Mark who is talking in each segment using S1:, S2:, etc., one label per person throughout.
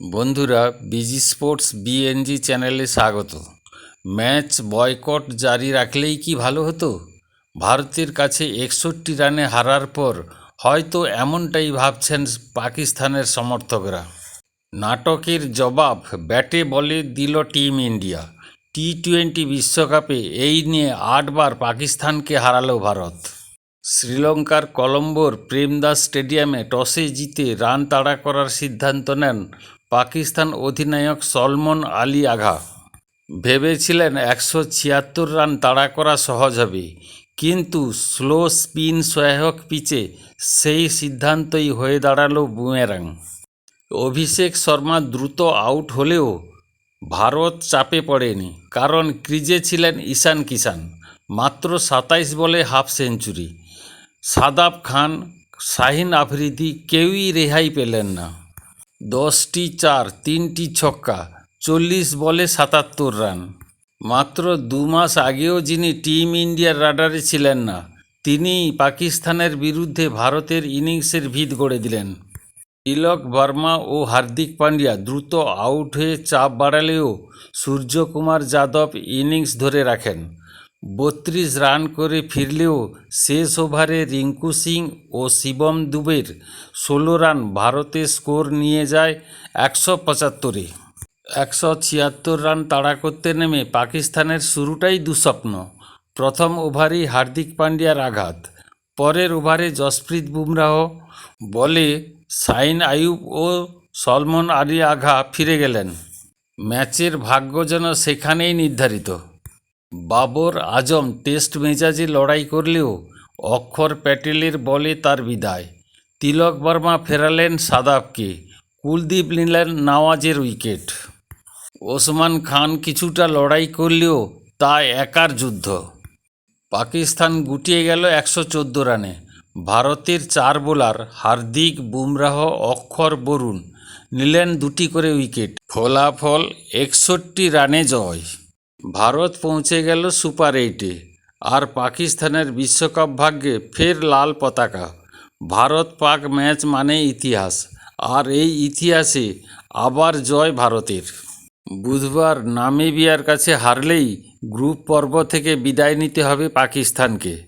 S1: বন্ধুরা, busy sports BNG চ্যানেলে স্বাগত। ম্যাচ বয়কট জারি রাখলেই কি ভালো হতো? ভারতের কাছে একষট্টি রানে হারার পর হয়তো এমনটাই ভাবছেন পাকিস্তানের সমর্থকরা। নাটকের জবাব, ব্যাটে বলে দিল টিম ইন্ডিয়া। টি টোয়েন্টি বিশ্বকাপে এই নিয়ে আটবার পাকিস্তানকে হারালো ভারত। শ্রীলঙ্কার কলম্বোর প্রেমদাস স্টেডিয়ামে টসে জিতে রান তাড়া করার সিদ্ধান্ত নেন পাকিস্তান অধিনায়ক সলমন আলী আঘা। ভেবেছিলেন একশো ছিয়াত্তর রান তাড়া করা সহজ হবে, কিন্তু স্লো স্পিন সহায়ক পিচে সেই সিদ্ধান্তই হয়ে দাঁড়াল বুমেরাং। অভিষেক শর্মা দ্রুত আউট হলেও ভারত চাপে পড়েনি, কারণ ক্রিজে ছিলেন ঈশান কিষান মাত্র সাতাইশ বলে হাফ সেঞ্চুরি। সাদাব খান, শাহিন আফ্রিদি কেউই রেহাই পেলেন না। দশটি চার, তিনটি ছক্কা, চল্লিশ বলে সাতাত্তর রান। মাত্র দু মাস আগেও যিনি টিম ইন্ডিয়ার রাডারে ছিলেন না, তিনিই পাকিস্তানের বিরুদ্ধে ভারতের ইনিংসের ভিত গড়ে দিলেন। তিলক বর্মা ও হার্দিক পান্ডিয়া দ্রুত আউট হয়ে চাপ বাড়ালেও সূর্যকুমার যাদব ইনিংস ধরে রাখেন। বত্রিশ রান করে ফিরলেও শেষ ওভারে রিঙ্কু সিং ও শিবম দুবের ষোলো রান ভারতের স্কোর নিয়ে যায় একশো পঁচাত্তরে। একশো ছিয়াত্তর রান তাড়া করতে নেমে পাকিস্তানের শুরুটাই দুঃস্বপ্ন। প্রথম ওভারেই হার্দিক পান্ডিয়ার আঘাত। পরের ওভারে জসপ্রীত বুমরাহ, বলে সাইন আইয়ুব ও সলমন আলী আঘা ফিরে গেলেন। ম্যাচের ভাগ্য যেন সেখানেই নির্ধারিত। বাবর আজম টেস্ট মেজাজে লড়াই করলেও অক্ষর প্যাটেলের বলে তার বিদায়। তিলক বর্মা ফেরালেন সাদাবকে, কুলদীপ নিলেন নওয়াজের উইকেট। ওসমান খান কিছুটা লড়াই করলেও তা একার যুদ্ধ। পাকিস্তান গুটিয়ে গেল একশো চোদ্দ রানে। ভারতের চার বোলার হার্দিক, বুমরাহ, অক্ষর, বরুণ নিলেন দুটি করে উইকেট। ফলাফল একষট্টি রানে জয়। ভারত পৌঁছে গেল সুপার এইটে আর পাকিস্তানের বিশ্বকাপ ভাগ্যে ফের লাল পতাকা। ভারত পাক ম্যাচ মানে ইতিহাস, আর এই ইতিহাসে আবার জয় ভারতের। বুধবার নামিবিয়ার কাছে হারলেই গ্রুপ পর্ব থেকে বিদায় নিতে হবে পাকিস্তানকে।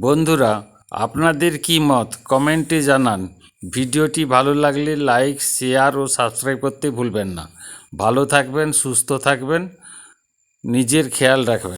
S1: বন্ধুরা, আপনাদের কি মত? কমেন্টে জানান। ভিডিওটি ভালো লাগলে লাইক, শেয়ার ও সাবস্ক্রাইব করতে ভুলবেন না। ভালো থাকবেন, সুস্থ থাকবেন। নিজের খেয়াল রাখবেন।